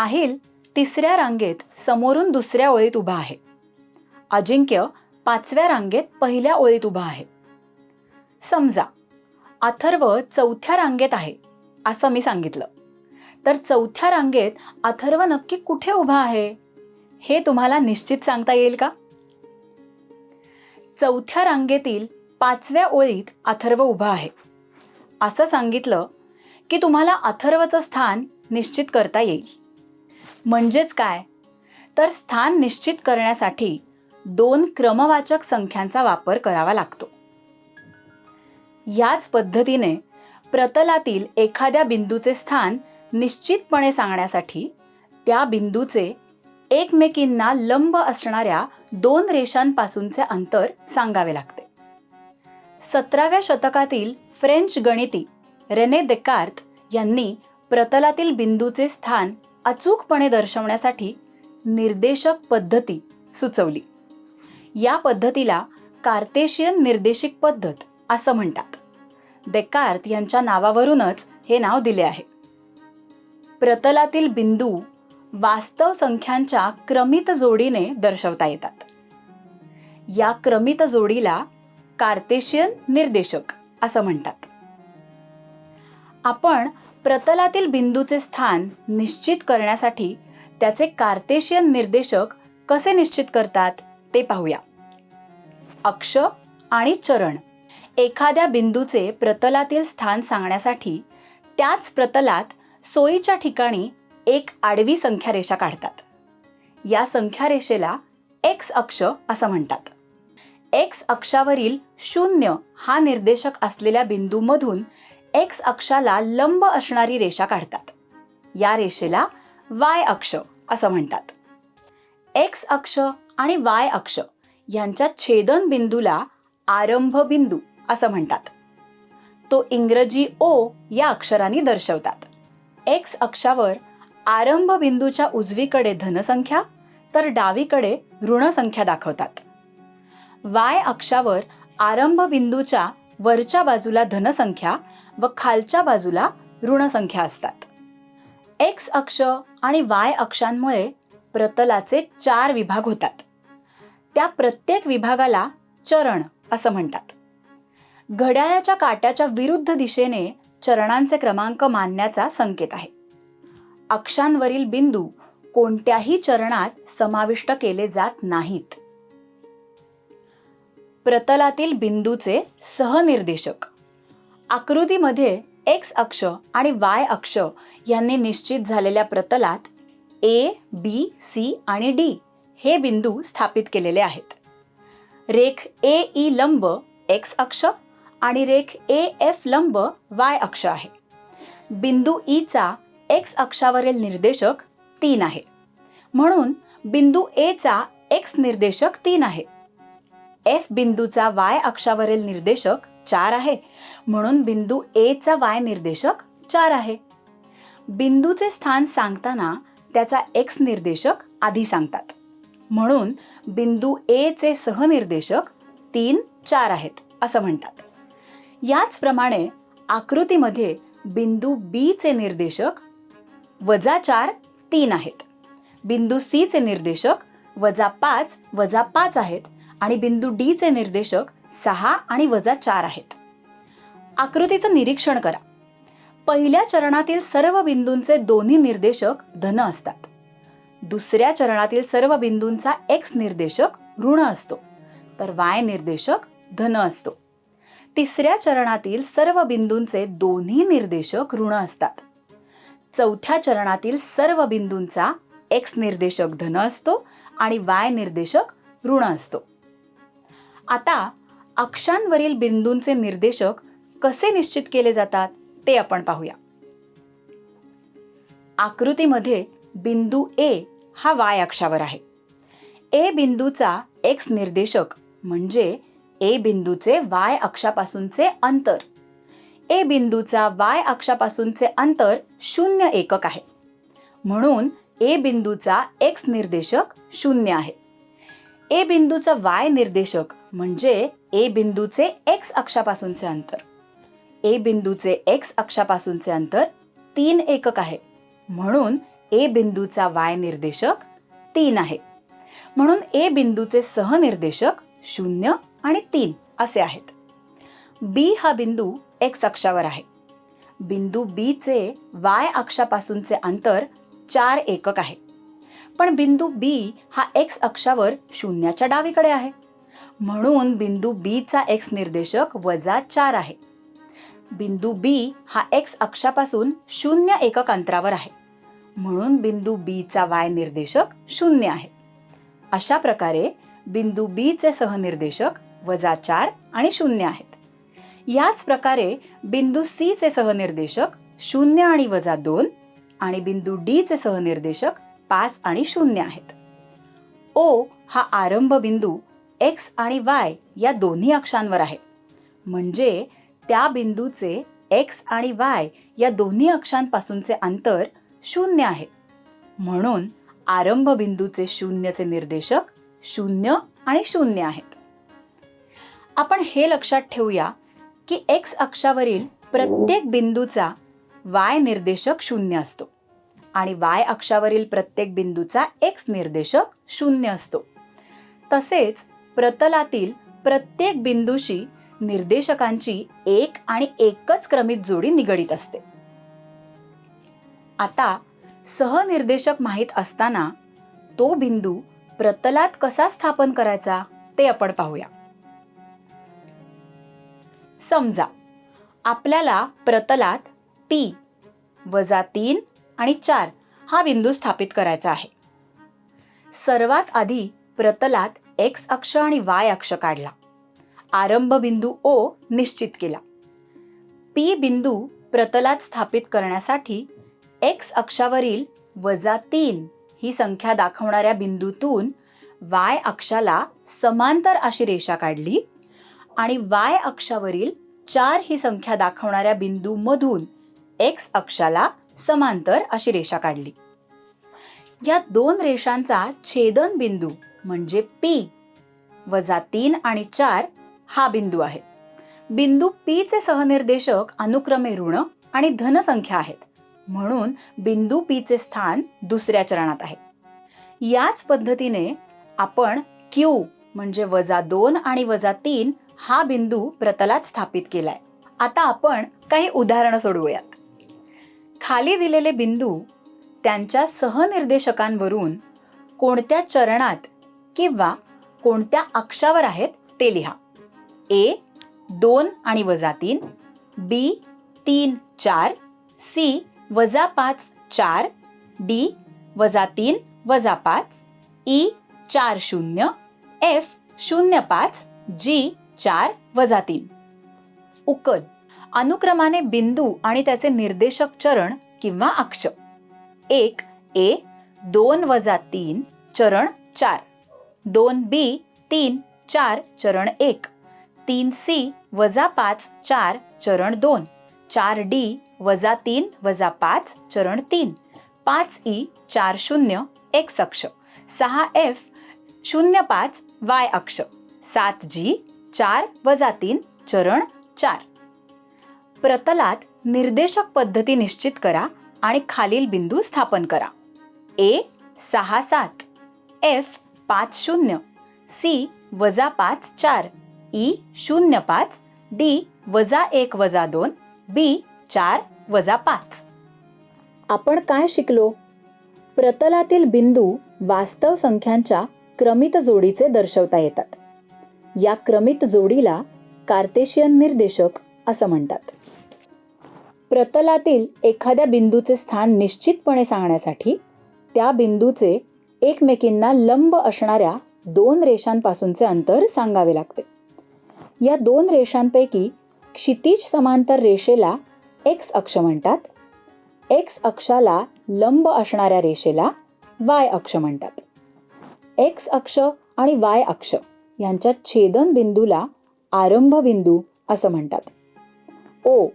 साहिल तिसऱ्या रांगेत समोरून दुसऱ्या ओळीत उभा आहे. अजिंक्य पाचव्या रांगेत पहिल्या ओळीत उभा आहे. समजा अथर्व चौथ्या रांगेत आहे असं मी सांगितलं. तर चौथ्या रांगेत अथर्व नक्की कुठे उभा आहे हे तुम्हाला निश्चित सांगता येईल का? चौथ्या रांगेतील पाचव्या ओळीत अथर्व उभा आहे. असं सांगितलं की तुम्हाला अथर्वचं स्थान निश्चित करता येईल. म्हणजेच काय? तर स्थान निश्चित करण्यासाठी दोन क्रमवाचक संख्यांचा वापर करावा लागतो. याच पद्धतीने प्रतलातील एखाद्या बिंदूचे स्थान निश्चितपणे सांगण्यासाठी त्या बिंदूचे एकमेकींना लंब असणाऱ्या दोन रेषांपासूनचे अंतर सांगावे लागते. सतराव्या शतकातील फ्रेंच गणिती रेने देकार्त यांनी प्रतलातील बिंदूचे स्थान अचूकपणे दर्शवण्यासाठी निर्देशक पद्धती सुचवली. या पद्धतीला कार्तेशियन निर्देशिक पद्धत असं म्हणतात. देकार्त यांच्या नावावरूनच हे नाव दिले आहे. प्रतलातील बिंदू वास्तव संख्यांच्या क्रमित जोडीने दर्शवता येतात. या क्रमित जोडीला कार्तेशियन निर्देशक असं म्हणतात. आपण प्रतलातील बिंदूचे स्थान निश्चित करण्यासाठी त्याचे कार्तेशियन निर्देशक कसे निश्चित करतात ते पाहूया. अक्ष आणि चरण एखाद्या बिंदूचे प्रतलातील स्थान सांगण्यासाठी त्याच प्रतलात सोयीच्या ठिकाणी एक आडवी संख्या रेषा काढतात. या संख्या रेषेला एक्स अक्ष असं म्हणतात. एक्स अक्षावरील शून्य हा निर्देशक असलेल्या बिंदूमधून एक्स अक्षाला लंब असणारी रेषा काढतात. या रेषेला वाय अक्ष असं म्हणतात. एक्स अक्ष आणि वाय अक्ष यांच्या छेदन बिंदूला आरंभ बिंदू असं म्हणतात. तो इंग्रजी ओ या अक्षरांनी दर्शवतात. एक्स अक्षावर आरंभ बिंदूच्या उजवीकडे धनसंख्या तर डावीकडे ऋणसंख्या दाखवतात. वाय अक्षावर आरंभ बिंदूच्या वरच्या बाजूला धनसंख्या व खालच्या बाजूला ऋणसंख्या असतात. एक्स अक्ष आणि वाय अक्षांमुळे प्रतलाचे चार विभाग होतात. त्या प्रत्येक विभागाला चरण असं म्हणतात. घड्याळाच्या काट्याच्या विरुद्ध दिशेने चरणांचे क्रमांक मानण्याचा संकेत आहे. अक्षांवरील बिंदू कोणत्याही चरणात समाविष्ट केले जात नाहीत. प्रतलातील बिंदूचे सहनिर्देशक आकृतीमध्ये एक्स अक्ष आणि वाय अक्ष यांनी निश्चित झालेल्या प्रतलात ए बी सी आणि डी हे बिंदू स्थापित केलेले आहेत. रेख ए ई लंब एक्स अक्ष आणि रेख ए एफ लंब वाय अक्ष आहे. बिंदू ईचा एक्स अक्षावरील निर्देशक तीन आहे. म्हणून बिंदू एचा एक्स निर्देशक तीन आहे. एफ बिंदूचा वाय अक्षावरील निर्देशक चार आहे. म्हणून बिंदू एचा वाय निर्देशक चार आहे. बिंदूचे स्थान सांगताना त्याचा एक्स निर्देशक आधी सांगतात. म्हणून बिंदू एचे सहनिर्देशक तीन चार आहेत असं म्हणतात. याचप्रमाणे आकृतीमध्ये बिंदू बीचे निर्देशक वजा चार तीन आहेत. बिंदू सीचे निर्देशक वजा पाच वजा पाच आहेत. आणि बिंदू डीचे निर्देशक सहा आणि वजा चार आहेत. आकृतीचं निरीक्षण करा. पहिल्या चरणातील सर्व बिंदूंचे दोन्ही निर्देशक धन असतात. दुसऱ्या चरणातील सर्व बिंदूंचा एक्स निर्देशक ऋण असतो. तर वाय निर्देशक धन असतो. तिसऱ्या चरणातील सर्व बिंदूंचे दोन्ही निर्देशक ऋण असतात. चौथ्या चरणातील सर्व बिंदूंचा एक्स निर्देशक धन असतो आणि वाय निर्देशक ऋण असतो. आता अक्षांवरील बिंदूंचे निर्देशक कसे निश्चित केले जातात ते आपण पाहूया. आकृतीमध्ये बिंदू ए हा वाय अक्षावर आहे. ए बिंदूचा एक्स निर्देशक म्हणजे ए बिंदूचे वाय अक्षापासूनचे अंतर. ए बिंदूचा वाय अक्षापासूनचे अंतर शून्य एकक आहे. म्हणून ए बिंदूचा एक्स निर्देशक शून्य आहे. ए बिंदूचा वाय निर्देशक म्हणजे ए बिंदूचे एक्स अक्षापासूनचे अंतर. ए बिंदूचे एक्स अक्षापासूनचे अंतर तीन एकक आहे. म्हणून ए बिंदूचा वाय निर्देशक तीन आहे. म्हणून ए बिंदूचे सहनिर्देशक शून्य आणि तीन असे आहेत. बी हा बिंदू एक्स अक्षावर आहे. बिंदू बीचे वाय अक्षापासूनचे अंतर चार एकक आहे. पण बिंदू बी हा एक्स अक्षावर शून्याच्या डावीकडे आहे. म्हणून बिंदू बीचा एक्स निर्देशक वजा चार आहे. बिंदू बी हा एक्स अक्षापासून शून्य एकक अंतरावर आहे. म्हणून बिंदू बीचा वाय निर्देशक शून्य आहे. अशा प्रकारे बिंदू बीचे सहनिर्देशक वजा चार आणि शून्य आहेत. याच प्रकारे बिंदू सीचे सहनिर्देशक शून्य आणि वजा दोन आणि बिंदू डीचे सहनिर्देशक पाच आणि शून्य आहेत. ओ हा आरंभ बिंदू एक्स आणि वाय या दोन्ही अक्षांवर आहे. म्हणजे त्या बिंदूचे एक्स आणि वाय या दोन्ही अक्षांपासूनचे अंतर शून्य आहे. म्हणून आरंभ बिंदूचे शून्यचे निर्देशक शून्य आणि शून्य आहेत आपण हे लक्षात ठेवूया की एक्स अक्षावरील प्रत्येक बिंदूचा वाय निर्देशक शून्य असतो आणि वाय अक्षावरील प्रत्येक बिंदूचा एक्स निर्देशक शून्य असतो. तसेच प्रतलातील प्रत्येक बिंदूशी निर्देशकांची एक आणि एकच क्रमित जोडी निगडीत असते. आता सहनिर्देशक माहीत असताना तो बिंदू प्रतलात कसा स्थापन करायचा ते आपण पाहूया. समजा आपल्याला प्रतलात पी वजा तीन आणि चार हा बिंदू स्थापित करायचा आहे. सर्वात आधी प्रतलात एक्स अक्ष आणि वाय अक्ष काढला. आरंभ बिंदू ओ निश्चित केला. पी बिंदू प्रतलात स्थापित करण्यासाठी एक्स अक्षावरील वजा तीन ही संख्या दाखवणाऱ्या बिंदूतून वाय अक्षाला समांतर अशी रेषा काढली आणि वाय अक्षावरील चार ही संख्या दाखवणाऱ्या बिंदूमधून एक्स अक्षाला समांतर अशी रेषा काढली. या दोन रेषांचा छेदन बिंदू म्हणजे पी वजा तीन आणि चार हा बिंदू आहे. बिंदू पी चे सहनिर्देशक अनुक्रमे ऋण आणि धनसंख्या आहेत. म्हणून बिंदू पी चे स्थान दुसऱ्या चरणात आहे. याच पद्धतीने आपण क्यू म्हणजे वजा दोन आणि वजा तीन हा बिंदू प्रतलात स्थापित केलाय. आता आपण काही उदाहरणं सोडवूयात. खाली दिलेले बिंदू त्यांच्या सहनिर्देशकांवरून कोणत्या चरणात किंवा कोणत्या अक्षावर आहेत ते लिहा. ए दोन आणि वजा तीन बी तीन चार सी वजा पाच चार डी वजा तीन वजा पाच ई चार शून्य एफ शून्य पाच जी चार वजा तीन. उकल. अनुक्रमाने बिंदू आणि त्याचे निर्देशक चरण किंवा अक्ष. एक ए दोन वजा तीन चरण चार. दोन बी तीन चार चरण एक. तीन सी वजा पाच चार चरण दोन. चार डी वजा तीन वजा पाच चरण तीन. पाच ई चार शून्य एक्स अक्ष. सहा एफ शून्य पाच वाय अक्ष. सात जी चार वजा तीन चरण चार. प्रतलात निर्देशक पद्धती निश्चित करा आणि खालील बिंदू स्थापन करा. ए सहा सात. एफ पाच शून्य. सी वजा पाच चार. ई शून्य पाच. डी वजा एक वजा दोन. बी चार वजा पाच. आपण काय शिकलो? प्रतलातील बिंदू वास्तव संख्यांच्या क्रमित जोडीचे दर्शवता येतात. या क्रमित जोडीला कार्तेशियन निर्देशक असं म्हणतात. प्रतलातील एखाद्या बिंदूचे स्थान निश्चितपणे सांगण्यासाठी त्या बिंदूचे एकमेकींना लंब असणाऱ्या दोन रेषांपासूनचे अंतर सांगावे लागते. या दोन रेषांपैकी क्षितिज समांतर रेषेला एक्स अक्ष म्हणतात. एक्स अक्षाला लंब असणाऱ्या रेषेला वाय अक्ष म्हणतात. एक्स अक्ष आणि वाय अक्ष यांच्या छेदन बिंदूला आरंभ बिंदू असं म्हणतात. ओ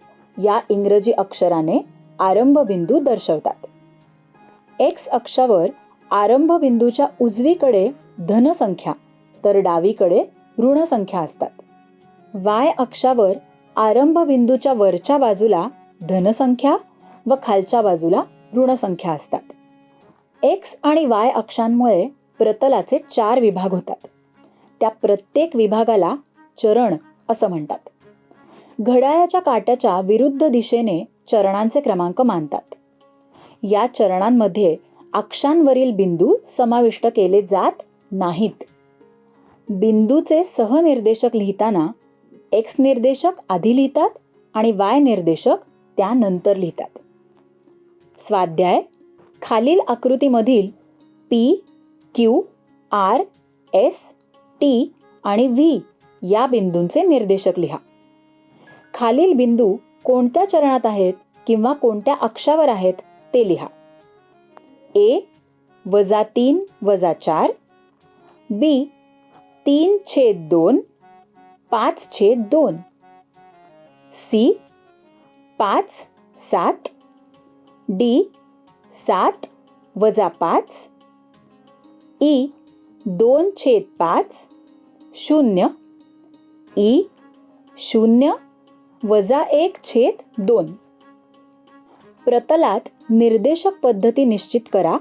या इंग्रजी अक्षराने आरंभ बिंदू दर्शवतात. एक्स अक्षावर आरंभ बिंदूच्या उजवीकडे धनसंख्या तर डावीकडे ऋणसंख्या असतात. वाय अक्षावर आरंभ बिंदूच्या वरच्या बाजूला धनसंख्या व खालच्या बाजूला ऋणसंख्या असतात. एक्स आणि वाय अक्षांमुळे प्रतलाचे चार विभाग होतात. त्या प्रत्येक विभागाला चरण असं म्हणतात. घड्याळाच्या काट्याच्या विरुद्ध दिशेने चरणांचे क्रमांक मानतात. या चरणांमध्ये अक्षांवरील बिंदू समाविष्ट केले जात नाहीत. बिंदूचे सहनिर्देशक लिहिताना एक्स निर्देशक आधी लिहितात आणि वाय निर्देशक त्यानंतर लिहितात. स्वाध्याय खालील आकृतीमधील P Q R S T आणि व्ही या बिंदूंचे निर्देशक लिहा. खालील बिंदू कोणत्या चरणात आहेत किंवा कोणत्या अक्षावर आहेत ते लिहा. ए वजा तीन वजा चार बी तीन छेद दोन पाच छेद दोन सी पाच सात डी सात वजा पाच ई दोन छेद पाच शून्य ई शून्य वजा एक छेद दोन. प्रतलात निर्देशक पद्धती निश्चित करा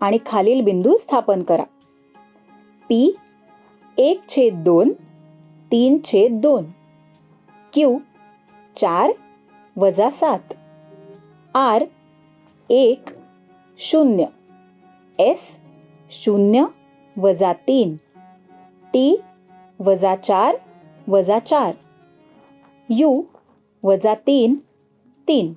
आणि खालील बिंदू स्थापन करा. पी एक छेद दोन तीन छेद दोन. क्यू चार वजा सात. आर एक शून्य. एस शून्य वजा तीन. टी वजा चार वजा चार. यू वजा तीन तीन.